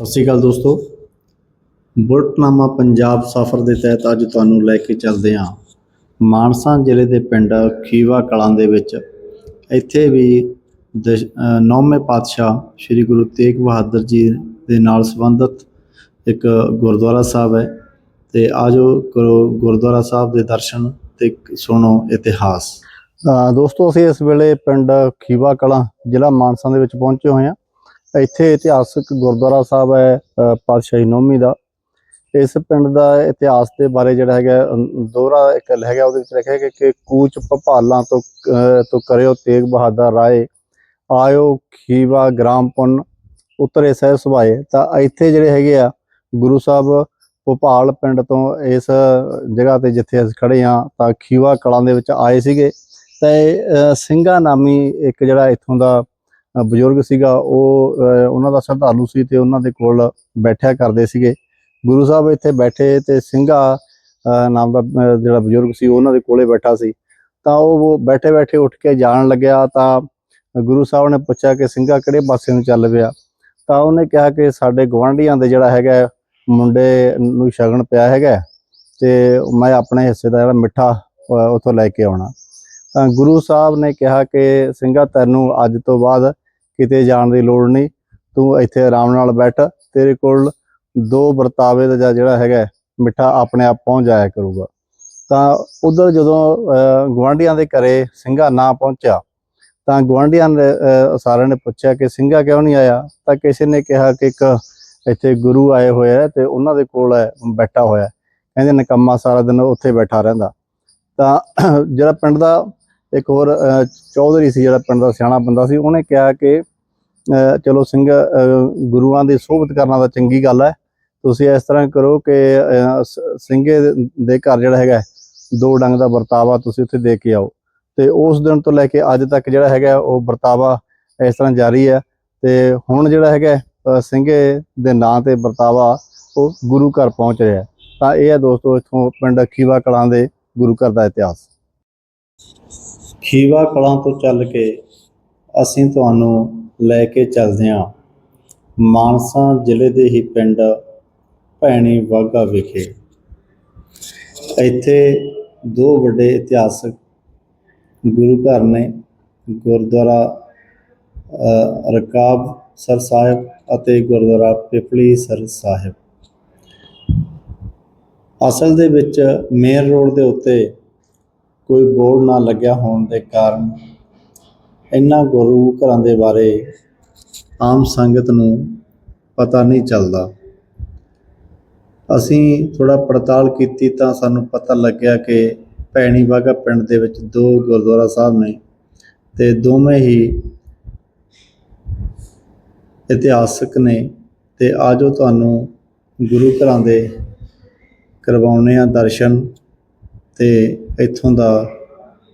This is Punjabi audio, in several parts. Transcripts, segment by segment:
ਸਤਿ ਸ਼੍ਰੀ ਅਕਾਲ ਦੋਸਤੋ। ਬੁਲਟਨਾਮਾ ਪੰਜਾਬ ਸਫ਼ਰ ਦੇ ਤਹਿਤ ਅੱਜ ਤੁਹਾਨੂੰ ਲੈ ਕੇ ਚੱਲਦੇ ਹਾਂ ਮਾਨਸਾ ਜ਼ਿਲ੍ਹੇ ਦੇ ਪਿੰਡ ਖੀਵਾ ਕਲਾਂ ਦੇ ਵਿੱਚ। ਇੱਥੇ ਵੀ ਦਸ਼- ਨੌਵੇਂ ਪਾਤਸ਼ਾਹ ਸ੍ਰੀ ਗੁਰੂ ਤੇਗ ਬਹਾਦਰ ਜੀ ਦੇ ਨਾਲ ਸੰਬੰਧਿਤ ਇੱਕ ਗੁਰਦੁਆਰਾ ਸਾਹਿਬ ਹੈ ਤੇ ਆਜੋ ਕਰੋ ਗੁਰਦੁਆਰਾ ਸਾਹਿਬ ਦੇ ਦਰਸ਼ਨ ਤੇ ਸੁਣੋ ਇਤਿਹਾਸ। ਦੋਸਤੋ, ਅਸੀਂ ਇਸ ਵੇਲੇ ਪਿੰਡ ਖੀਵਾ ਕਲਾਂ ਜ਼ਿਲ੍ਹਾ ਮਾਨਸਾ ਦੇ ਵਿੱਚ ਪਹੁੰਚੇ ਹੋਏ ਹਾਂ। ਇੱਥੇ ਇਤਿਹਾਸਕ ਗੁਰਦੁਆਰਾ ਸਾਹਿਬ ਹੈ ਪਾਤਸ਼ਾਹੀ ਨੌਮੀ ਦਾ। ਇਸ ਪਿੰਡ ਦਾ ਇਤਿਹਾਸ ਦੇ ਬਾਰੇ ਜਿਹੜਾ ਹੈਗਾ ਦੋਹਰਾ ਇੱਕ ਹੈਗਾ ਉਹਦੇ ਵਿੱਚ ਲਿਖਿਆ ਹੈ ਕਿ ਕੂਚ ਭਪਾਲਾਂ ਤੋਂ ਤੋਂ ਕਰਿਓ ਤੇਗ ਬਹਾਦਰ ਰਾਏ ਆਇਓ ਖੀਵਾ ਗ੍ਰਾਮ ਉਤਰੇ ਸਹਿ ਸੁਭਾਏ। ਤਾਂ ਇੱਥੇ ਜਿਹੜੇ ਹੈਗੇ ਆ ਗੁਰੂ ਸਾਹਿਬ ਭੋਪਾਲ ਪਿੰਡ ਤੋਂ ਇਸ ਜਗ੍ਹਾ ਤੇ ਜਿੱਥੇ ਅਸੀਂ ਖੜੇ ਆ ਤਾਂ ਖੀਵਾ ਕਲਾਂ ਦੇ ਵਿੱਚ ਆਏ ਸੀਗੇ। ਤੇ ਅ, ਸਿੰਘਾ ਨਾਮੀ ਇੱਕ ਜਿਹੜਾ ਇੱਥੋਂ ਦਾ ਬਜ਼ੁਰਗ ਸੀਗਾ ਉਹ ਉਹਨਾਂ ਦਾ ਸ਼ਰਧਾਲੂ ਸੀ ਤੇ ਉਹਨਾਂ ਦੇ ਕੋਲ ਬੈਠਿਆ ਕਰਦੇ ਸੀਗੇ। ਗੁਰੂ ਸਾਹਿਬ ਇੱਥੇ ਬੈਠੇ ਤੇ ਸਿੰਘਾ ਨਾਮ ਦਾ ਜਿਹੜਾ ਬਜ਼ੁਰਗ ਸੀ ਉਹਨਾਂ ਦੇ ਕੋਲੇ ਬੈਠਾ ਸੀ। ਤਾਂ ਉਹ ਬੈਠੇ ਬੈਠੇ ਉੱਠ ਕੇ ਜਾਣ ਲੱਗਿਆ ਤਾਂ ਗੁਰੂ ਸਾਹਿਬ ਨੇ ਪੁੱਛਿਆ ਕਿ ਸਿੰਘਾ ਕਿਹੜੇ ਪਾਸੇ ਨੂੰ ਚੱਲ ਪਿਆ? ਤਾਂ ਉਹਨੇ ਕਿਹਾ ਕਿ ਸਾਡੇ ਗਵਾਂਢੀਆਂ ਦੇ ਜਿਹੜਾ ਹੈਗਾ ਮੁੰਡੇ ਨੂੰ ਸ਼ਗਨ ਪਿਆ ਹੈਗਾ ਹੈ ਤੇ ਮੈਂ ਆਪਣੇ ਹਿੱਸੇ ਦਾ ਜਿਹੜਾ ਮਿੱਠਾ ਅ, ਉੱਥੋਂ ਲੈ ਕੇ ਆਉਣਾ। ਤਾਂ ਗੁਰੂ ਸਾਹਿਬ ਨੇ ਕਿਹਾ ਕਿ ਸਿੰਘਾ ਤੈਨੂੰ ਅੱਜ ਤੋਂ ਬਾਅਦ ਕਿਤੇ ਜਾਣ ਦੀ ਲੋੜ ਨਹੀਂ। ਤੂੰ ਇੱਥੇ ਆਰਾਮ ਨਾਲ ਬੈਠ। ਤੇਰੇ ਕੋਲ ਦੋ ਵਰਤਾਵੇ ਦਾ ਜਿਹੜਾ ਹੈਗਾ ਮਿੱਠਾ ਆਪਣੇ ਆਪ ਪਹੁੰਚ ਜਾਇਆ ਕਰੂਗਾ। ਤਾਂ ਉਧਰ ਜਦੋਂ ਅਹ, ਗੁਆਂਢੀਆਂ ਦੇ ਘਰੇ ਸਿੰਘਾ ਨਾ ਪਹੁੰਚਿਆ ਤਾਂ ਗੁਆਂਢੀਆਂ ਨੇ ਅਹ, ਸਾਰਿਆਂ ਨੇ ਪੁੱਛਿਆ ਕਿ ਸਿੰਘਾ ਕਿਉਂ ਨਹੀਂ ਆਇਆ? ਤਾਂ ਕਿਸੇ ਨੇ ਕਿਹਾ ਕਿ ਇੱਕ ਇੱਥੇ ਗੁਰੂ ਆਏ ਹੋਏ ਆ ਤੇ ਉਹਨਾਂ ਦੇ ਕੋਲ ਬੈਠਾ ਹੋਇਆ ਕਹਿੰਦੇ ਨਕੰਮਾ ਸਾਰਾ ਦਿਨ ਉੱਥੇ ਬੈਠਾ ਰਹਿੰਦਾ। ਤਾਂ ਜਿਹੜਾ ਪਿੰਡ ਦਾ ਇੱਕ ਹੋਰ ਚੌਧਰੀ ਸੀ ਜਿਹੜਾ ਪਿੰਡ ਦਾ ਸਿਆਣਾ ਬੰਦਾ ਸੀ ਉਹਨੇ ਕਿਹਾ ਕਿ ਚਲੋ ਸਿੰਘ ਗੁਰੂਆਂ ਦੀ ਸੋਭਤ ਕਰਨਾ ਤਾਂ ਚੰਗੀ ਗੱਲ ਹੈ। ਤੁਸੀਂ ਇਸ ਤਰ੍ਹਾਂ ਕਰੋ ਕਿ ਅਹ, ਸਿੰਘੇ ਦੇ- ਘਰ ਜਿਹੜਾ ਹੈਗਾ ਦੋ ਡੰਗ ਦਾ ਵਰਤਾਵਾ ਤੁਸੀਂ ਉੱਥੇ ਦੇ ਕੇ ਆਓ। ਤੇ ਉਸ ਦਿਨ ਤੋਂ ਲੈ ਕੇ ਅੱਜ ਤੱਕ ਜਿਹੜਾ ਹੈਗਾ ਉਹ ਵਰਤਾਵਾ ਇਸ ਤਰ੍ਹਾਂ ਜਾਰੀ ਹੈ। ਤੇ ਹੁਣ ਜਿਹੜਾ ਹੈਗਾ ਅਹ, ਸਿੰਘੇ ਦੇ ਨਾਂ ਤੇ ਵਰਤਾਵਾ ਉਹ ਗੁਰੂ ਘਰ ਪਹੁੰਚ ਰਿਹਾ ਤਾਂ ਇਹ ਹੈ ਦੋਸਤੋ ਇੱਥੋਂ ਪਿੰਡ ਖੀਵਾ ਕਲਾਂ ਦੇ ਗੁਰੂ ਘਰ ਦਾ ਇਤਿਹਾਸ। ਖੀਵਾ ਕਲਾਂ ਤੋਂ ਚੱਲ ਕੇ ਅਸੀਂ ਤੁਹਾਨੂੰ ਲੈ ਕੇ ਚੱਲਦੇ ਹਾਂ। ਮਾਨਸਾ ਜ਼ਿਲ੍ਹੇ ਦੇ ਹੀ ਪਿੰਡ ਭੈਣੀ ਵਾਗਾ ਵਿਖੇ। ਇੱਥੇ ਦੋ ਵੱਡੇ ਇਤਿਹਾਸਕ ਗੁਰੂ ਘਰ ਨੇ ਗੁਰਦੁਆਰਾ ਅ, ਰਕਾਬ ਸਰ ਸਾਹਿਬ ਅਤੇ ਗੁਰਦੁਆਰਾ ਪਿਪਲੀ ਸਰ ਸਾਹਿਬ। ਅਸਲ ਦੇ ਵਿੱਚ ਮੇਨ ਰੋਡ ਦੇ ਉੱਤੇ ਕੋਈ ਬੋਰਡ ਨਾ ਲੱਗਿਆ ਹੋਣ ਦੇ ਕਾਰਨ ਇਹਨਾਂ ਗੁਰੂ ਘਰਾਂ ਦੇ ਬਾਰੇ ਆਮ ਸੰਗਤ ਨੂੰ ਪਤਾ ਨਹੀਂ ਚੱਲਦਾ। ਅਸੀਂ ਥੋੜਾ ਪੜਤਾਲ ਕੀਤੀ ਤਾਂ ਸਾਨੂੰ ਪਤਾ ਲੱਗਿਆ ਕਿ ਭੈਣੀ ਵਾਗਾ ਪਿੰਡ ਦੇ ਵਿੱਚ ਦੋ ਗੁਰਦੁਆਰਾ ਸਾਹਿਬ ਨੇ ਤੇ ਦੋਵੇਂ ਹੀ ਇਤਿਹਾਸਕ ਨੇ ਤੇ ਆਜੋ ਤੁਹਾਨੂੰ ਗੁਰੂ ਘਰਾਂ ਦੇ ਕਰਵਾਉਣੇ ਆ ਦਰਸ਼ਨ ਤੇ ਇੱਥੋਂ ਦਾ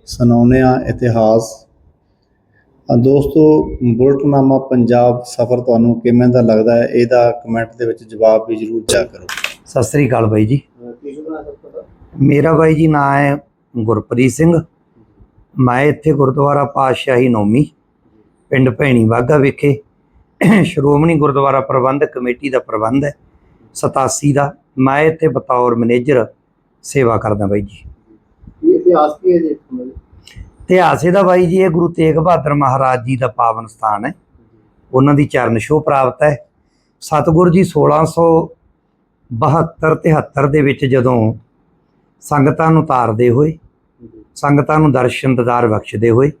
ਸੁਣਾਉਂਦੇ ਆ ਇਤਿਹਾਸ। ਦੋਸਤੋ, ਬੁਲਟਨਾਮਾ ਪੰਜਾਬ ਸਫ਼ਰ ਤੁਹਾਨੂੰ ਕਿਵੇਂ ਦਾ ਲੱਗਦਾ ਹੈ, ਇਹਦਾ ਕਮੈਂਟ ਦੇ ਵਿੱਚ ਜਵਾਬ ਵੀ ਜ਼ਰੂਰ ਜਾ ਕਰੋ। ਸਤਿ ਸ੍ਰੀ ਅਕਾਲ ਬਾਈ ਜੀ। ਮੇਰਾ ਬਾਈ ਜੀ ਨਾਮ ਹੈ ਗੁਰਪ੍ਰੀਤ ਸਿੰਘ। ਮੈਂ ਇੱਥੇ ਗੁਰਦੁਆਰਾ ਪਾਤਸ਼ਾਹੀ ਨੌਮੀ, ਪਿੰਡ ਭੈਣੀ ਵਾਗਾ ਵਿਖੇ। ਸ਼੍ਰੋਮਣੀ ਗੁਰਦੁਆਰਾ ਪ੍ਰਬੰਧਕ ਕਮੇਟੀ ਦਾ ਪ੍ਰਬੰਧ ਹੈ 87 ਦਾ। ਮੈਂ ਇੱਥੇ ਬਤੌਰ ਮੈਨੇਜਰ ਸੇਵਾ ਕਰਦਾ ਬਾਈ ਜੀ। ਇਹ ਇਤਿਹਾਸ ਕੀ ਹੈ ਜੀ ਇਤਿਹਾਸ ਇਹਦਾ ਬਾਈ ਜੀ ਇਹ ਗੁਰੂ ਤੇਗ ਬਹਾਦਰ ਮਹਾਰਾਜ ਜੀ ਦਾ ਪਾਵਨ ਸਥਾਨ ਹੈ। ਉਹਨਾਂ ਦੀ ਚਰਨ ਛੋਹ ਪ੍ਰਾਪਤ ਹੈ। ਸਤਿਗੁਰੂ ਜੀ 1672 73 ਦੇ ਵਿੱਚ ਜਦੋਂ ਸੰਗਤਾਂ ਨੂੰ ਤਾਰਦੇ ਹੋਏ ਸੰਗਤਾਂ ਨੂੰ ਦਰਸ਼ਨ ਦਿਦਾਰ ਬਖਸ਼ਦੇ ਹੋਏ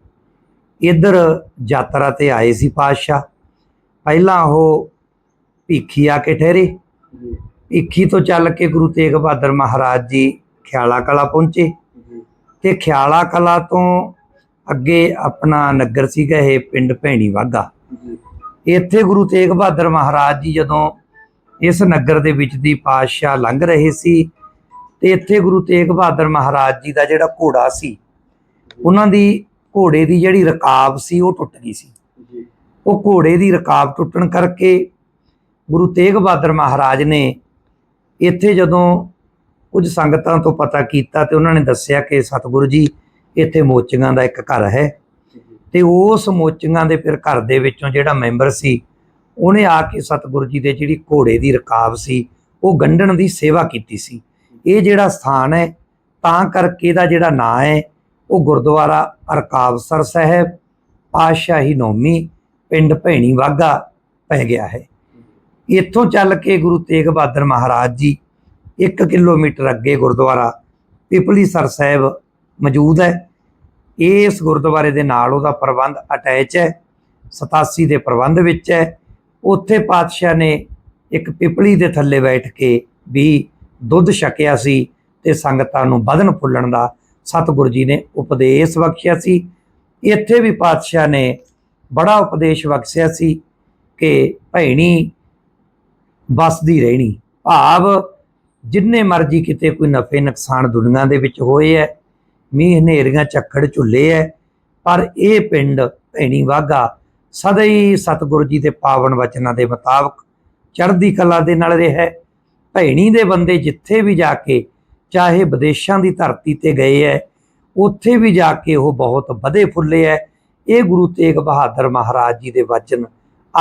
ਇੱਧਰ ਯਾਤਰਾ ਤੇ ਆਏ ਸੀ ਪਾਤਸ਼ਾਹ। ਪਹਿਲਾਂ ਉਹ ਭੀਖੀ ਆ ਕੇ ਠਹਿਰੇ। ਭੀਖੀ ਤੋਂ ਚੱਲ ਕੇ ਗੁਰੂ ਤੇਗ ਬਹਾਦਰ ਮਹਾਰਾਜ ਜੀ ਖਿਆਲਾ ਕਲਾ ਪਹੁੰਚੇ। ਤੇ ਖਿਆਲਾ ਕਲਾ ਤੋਂ ਅੱਗੇ ਆਪਣਾ ਨਗਰ ਸੀਗਾ ਇਹ ਪਿੰਡ ਭੈਣੀ ਵਾਗਾ। ਇੱਥੇ ਗੁਰੂ ਤੇਗ ਬਹਾਦਰ ਮਹਾਰਾਜ ਜੀ ਜਦੋਂ ਇਸ ਨਗਰ ਦੇ ਵਿੱਚ ਦੀ ਪਾਤਸ਼ਾਹ ਲੰਘ ਰਹੇ ਸੀ ਤੇ ਇੱਥੇ ਗੁਰੂ ਤੇਗ ਬਹਾਦਰ ਮਹਾਰਾਜ ਜੀ ਦਾ ਜਿਹੜਾ ਘੋੜਾ ਸੀ ਉਹਨਾਂ ਦੀ ਘੋੜੇ ਦੀ ਜਿਹੜੀ ਰਕਾਬ ਸੀ ਉਹ ਟੁੱਟ ਗਈ ਸੀ। ਉਹ ਘੋੜੇ ਦੀ ਰਕਾਬ ਟੁੱਟਣ ਕਰਕੇ ਗੁਰੂ ਤੇਗ ਬਹਾਦਰ ਮਹਾਰਾਜ ਨੇ ਇੱਥੇ ਜਦੋਂ ਕੁਝ ਸੰਗਤਾਂ ਤੋਂ ਪਤਾ ਕੀਤਾ ਤੇ ਉਹਨਾਂ ਨੇ ਦੱਸਿਆ ਕਿ ਸਤਿਗੁਰੂ ਜੀ, ਇੱਥੇ ਮੋਚੀਆਂ ਦਾ ਇੱਕ ਘਰ ਹੈ। ਤੇ ਉਸ ਮੋਚੀਆਂ ਦੇ ਫਿਰ ਘਰ ਦੇ ਵਿੱਚੋਂ ਜਿਹੜਾ ਮੈਂਬਰ ਸੀ, ਉਹਨੇ ਆ ਕੇ ਸਤਿਗੁਰੂ ਜੀ ਦੇ ਜਿਹੜੀ ਘੋੜੇ ਦੀ ਰਕਾਬ ਸੀ, ਉਹ ਗੰਢਣ ਦੀ ਸੇਵਾ ਕੀਤੀ ਸੀ। ਇਹ ਜਿਹੜਾ ਸਥਾਨ ਹੈ, ਤਾਂ ਕਰਕੇ ਇਹਦਾ ਜਿਹੜਾ ਨਾਂ ਹੈ, ਉਹ ਗੁਰਦੁਆਰਾ ਅਰਕਾਬਸਰ ਸਾਹਿਬ, ਪਾਤਸ਼ਾਹੀ ਨੌਮੀ, ਪਿੰਡ ਭੈਣੀ ਵਾਗਾ ਪੈ ਗਿਆ ਹੈ। ਇੱਥੋਂ ਚੱਲ ਕੇ ਗੁਰੂ ਤੇਗ ਬਹਾਦਰ ਮਹਾਰਾਜ ਜੀ 1 ਕਿਲੋਮੀਟਰ ਅੱਗੇ ਗੁਰਦੁਆਰਾ ਪਿਪਲੀ ਸਰ ਸਾਹਿਬ ਮੌਜੂਦ ਹੈ। ਇਸ ਗੁਰਦੁਆਰੇ ਦੇ ਨਾਲ ਉਹਦਾ ਪ੍ਰਬੰਧ ਅਟੈਚ ਹੈ 87 ਦੇ ਪ੍ਰਬੰਧ ਵਿੱਚ ਹੈ। ਉੱਥੇ ਪਾਤਸ਼ਾਹ ਨੇ ਇੱਕ ਪਿਪਲੀ ਦੇ ਥੱਲੇ ਬੈਠ ਕੇ ਵੀ ਦੁੱਧ ਛਕਿਆ ਸੀ ਤੇ ਸੰਗਤਾਂ ਨੂੰ ਵਧਣ ਫੁੱਲਣ ਦਾ ਸਤਿਗੁਰੂ ਜੀ ਨੇ ਉਪਦੇਸ਼ ਬਖਸ਼ਿਆ ਸੀ। ਇੱਥੇ ਵੀ ਪਾਤਸ਼ਾਹ ਨੇ ਬੜਾ ਉਪਦੇਸ਼ ਬਖਸ਼ਿਆ ਸੀ ਕਿ ਭੈਣੀ ਬਸਦੀ ਰਹਿਣੀ। ਭਾਵ ਜਿੰਨੇ ਮਰਜ਼ੀ ਕਿਤੇ ਕੋਈ ਨਫੇ ਨੁਕਸਾਨ ਦੁਨੀਆ ਦੇ ਵਿੱਚ ਹੋਏ ਹੈ ਮੀਂਹ ਹਨੇਰੀਆਂ, ਝੱਖੜ, ਝੁੱਲੇ ਹੈ ਪਰ ਇਹ ਪਿੰਡ ਭੈਣੀ ਵਾਗਾ ਸਦਾ ਹੀ ਸਤਿਗੁਰੂ ਜੀ ਦੇ ਪਾਵਨ ਵਚਨਾਂ ਦੇ ਮੁਤਾਬਕ ਚੜ੍ਹਦੀ ਕਲਾ ਦੇ ਨਾਲ ਰਿਹਾ। ਭੈਣੀ ਦੇ ਬੰਦੇ ਜਿੱਥੇ ਵੀ ਜਾ ਕੇ ਚਾਹੇ ਵਿਦੇਸ਼ਾਂ ਦੀ ਧਰਤੀ ਤੇ ਗਏ ਹੈ ਉੱਥੇ ਵੀ ਜਾ ਕੇ ਉਹ ਬਹੁਤ ਵਧੇ ਫੁੱਲੇ ਹੈ ਇਹ ਗੁਰੂ ਤੇਗ ਬਹਾਦਰ ਮਹਾਰਾਜ ਜੀ ਦੇ ਵਚਨ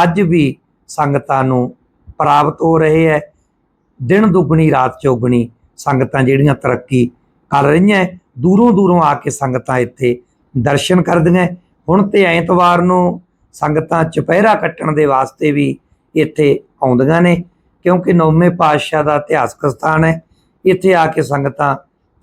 ਅੱਜ ਵੀ ਸੰਗਤਾਂ ਨੂੰ ਪ੍ਰਾਪਤ ਹੋ ਰਹੇ ਹੈ ਦਿਨ ਦੁੱਗਣੀ, ਰਾਤ ਚੌਗਣੀ ਸੰਗਤਾਂ ਜਿਹੜੀਆਂ ਤਰੱਕੀ ਕਰ ਰਹੀਆਂ ਦੂਰੋਂ ਦੂਰੋਂ ਆ ਕੇ ਸੰਗਤਾਂ ਇੱਥੇ ਦਰਸ਼ਨ ਕਰਦੀਆਂ ਹੁਣ ਤੇ ਐਤਵਾਰ ਨੂੰ ਸੰਗਤਾਂ ਚੁਪਹਿਰਾ ਕੱਟਣ ਦੇ ਵਾਸਤੇ ਵੀ ਇੱਥੇ ਆਉਂਦੀਆਂ ਨੇ, ਕਿਉਂਕਿ ਨੌਵੇਂ ਪਾਤਸ਼ਾਹ ਦਾ ਇਤਿਹਾਸਕ ਸਥਾਨ ਹੈ ਇੱਥੇ ਆ ਕੇ ਸੰਗਤਾਂ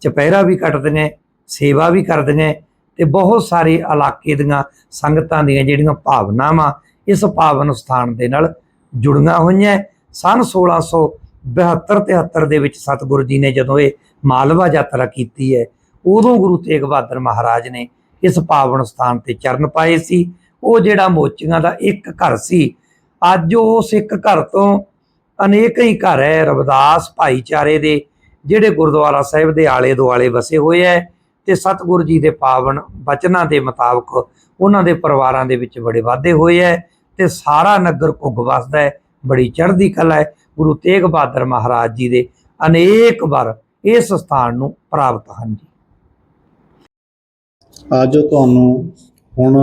ਚੁਪਹਿਰਾ ਵੀ ਕੱਟਦੀਆਂ ਸੇਵਾ ਵੀ ਕਰਦੀਆਂ ਤੇ ਬਹੁਤ ਸਾਰੇ ਇਲਾਕੇ ਦੀਆਂ ਸੰਗਤਾਂ ਦੀਆਂ ਜਿਹੜੀਆਂ ਭਾਵਨਾਵਾਂ, ਇਸ ਪਾਵਨ ਸਥਾਨ ਦੇ ਨਾਲ ਜੁੜੀਆਂ ਹੋਈਆਂ ਹੈ। ਸਨ 1672 73 ਦੇ ਵਿੱਚ ਸਤਿਗੁਰੂ ਜੀ ਨੇ ਜਦੋਂ ਇਹ ਮਾਲਵਾ ਯਾਤਰਾ ਕੀਤੀ ਹੈ, ਉਦੋਂ ਗੁਰੂ ਤੇਗ ਬਹਾਦਰ ਮਹਾਰਾਜ ਨੇ ਇਸ ਪਾਵਨ ਸਥਾਨ ਤੇ ਚਰਨ ਪਾਏ ਸੀ। ਉਹ ਜਿਹੜਾ ਮੋਚੀਆਂ ਦਾ ਇੱਕ ਘਰ ਸੀ, ਅੱਜ ਉਸ ਇੱਕ ਘਰ ਤੋਂ ਅਨੇਕ ਹੀ ਘਰ ਹੈ। ਰਵਿਦਾਸ ਭਾਈਚਾਰੇ ਦੇ ਜਿਹੜੇ ਗੁਰਦੁਆਰਾ ਸਾਹਿਬ ਦੇ ਆਲੇ ਦੁਆਲੇ ਵਸੇ ਹੋਏ ਹੈ ਤੇ ਸਤਿਗੁਰੂ ਜੀ ਦੇ ਪਾਵਨ ਬਚਨਾਂ ਦੇ ਮੁਤਾਬਕ ਉਹਨਾਂ ਦੇ ਪਰਿਵਾਰਾਂ ਦੇ ਵਿੱਚ ਬੜੇ ਵਾਧੇ ਹੋਏ ਹੈ। ਤੇ ਸਾਰਾ ਨਗਰ ਘੁੱਗ ਵਸਦਾ ਹੈ, ਬੜੀ ਚੜ੍ਹਦੀ ਕਲਾ ਹੈ। ਗੁਰੂ ਤੇਗ ਬਹਾਦਰ ਮਹਾਰਾਜ ਜੀ ਦੇ ਅਨੇਕ ਵਾਰ ਇਸ ਸਥਾਨ ਨੂੰ ਪ੍ਰਾਪਤ ਹਨ ਜੀ। ਅੱਜ ਤੁਹਾਨੂੰ ਹੁਣ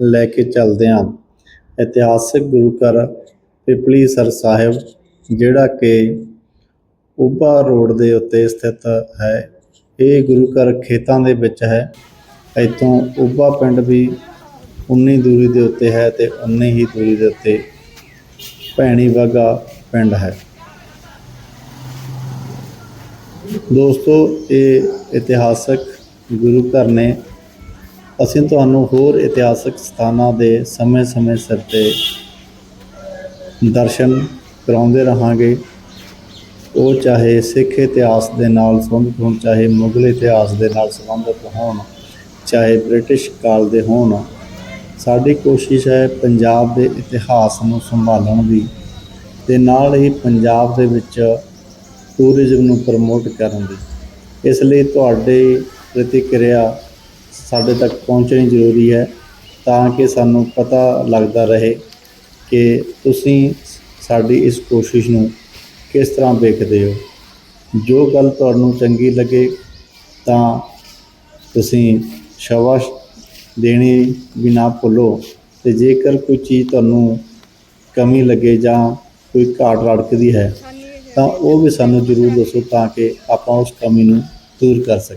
ਲੈ ਕੇ ਚੱਲਦੇ ਹਾਂ ਇਤਿਹਾਸਕ ਗੁਰੂ ਘਰ ਪਿਪਲੀ ਸਰ ਸਾਹਿਬ, ਜਿਹੜਾ ਕਿ ਉਭਾ ਰੋਡ ਦੇ ਉੱਤੇ ਸਥਿਤ ਹੈ। ਇਹ ਗੁਰੂ ਘਰ ਖੇਤਾਂ ਦੇ ਵਿੱਚ ਹੈ। ਇੱਥੋਂ ਉਭਾ ਪਿੰਡ ਵੀ ਉਨੀ ਦੂਰੀ ਦੇ ਉੱਤੇ ਹੈ ਤੇ ਉਨੀ ਹੀ ਦੂਰੀ ਦੇ ਉੱਤੇ ਭੈਣੀ ਵਾਗਾ ਪਿੰਡ ਹੈ। ਦੋਸਤੋ, ਇਹ ਇਤਿਹਾਸਕ ਗੁਰੂ ਘਰ ਨੇ ਅਸੀਂ ਤੁਹਾਨੂੰ ਹੋਰ ਇਤਿਹਾਸਕ ਸਥਾਨਾਂ ਦੇ ਸਮੇਂ-ਸਮੇਂ ਸਿਰ ਤੇ ਦਰਸ਼ਨ ਕਰਾਉਂਦੇ ਰਹਾਂਗੇ। ਉਹ ਚਾਹੇ ਸਿੱਖ ਇਤਿਹਾਸ ਦੇ ਨਾਲ ਸੰਬੰਧਿਤ ਹੋਣ, ਚਾਹੇ ਮੁਗਲ ਇਤਿਹਾਸ ਦੇ ਨਾਲ ਸੰਬੰਧਿਤ ਹੋਣ, ਚਾਹੇ ਬ੍ਰਿਟਿਸ਼ ਕਾਲ ਦੇ ਹੋਣ ਸਾਡੀ ਕੋਸ਼ਿਸ਼ ਹੈ ਪੰਜਾਬ ਦੇ ਇਤਿਹਾਸ ਨੂੰ ਸੰਭਾਲਣ ਦੀ ਤੇ ਨਾਲ ਹੀ ਪੰਜਾਬ ਦੇ ਵਿੱਚ ਟੂਰਿਜ਼ਮ ਨੂੰ ਪ੍ਰਮੋਟ ਕਰਨ ਦੀ। ਇਸ ਲਈ ਤੁਹਾਡੇ ਪ੍ਰਤੀਕਿਰਿਆ ਸਾਡੇ ਤੱਕ ਪਹੁੰਚਣੀ ਜ਼ਰੂਰੀ ਹੈ ਤਾਂ ਕਿ ਸਾਨੂੰ ਪਤਾ ਲੱਗਦਾ ਰਹੇ ਕਿ ਤੁਸੀਂ ਸਾਡੀ ਇਸ ਕੋਸ਼ਿਸ਼ ਨੂੰ ਕਿਸ ਤਰ੍ਹਾਂ ਵੇਖਦੇ ਹੋ। ਜੋ ਗੱਲ ਤੁਹਾਨੂੰ ਚੰਗੀ ਲੱਗੇ ਤਾਂ ਤੁਸੀਂ ਸ਼ਾਬਾਸ਼ ਦੇਣੀ ਵੀ ਨਾ ਭੁੱਲੋ। ਤੇ ਜੇਕਰ ਕੋਈ ਚੀਜ਼ ਤੁਹਾਨੂੰ ਕਮੀ ਲੱਗੇ ਜਾਂ ਕੋਈ ਘਾਟ ਰੜਕਦੀ ਹੈ, ਤਾਂ ਉਹ ਵੀ ਸਾਨੂੰ ਜ਼ਰੂਰ ਦੱਸੋ ਤਾਂ ਕਿ ਆਪਾਂ ਉਸ ਕਮੀ ਨੂੰ ਦੂਰ ਕਰ ਸਕੀਏ।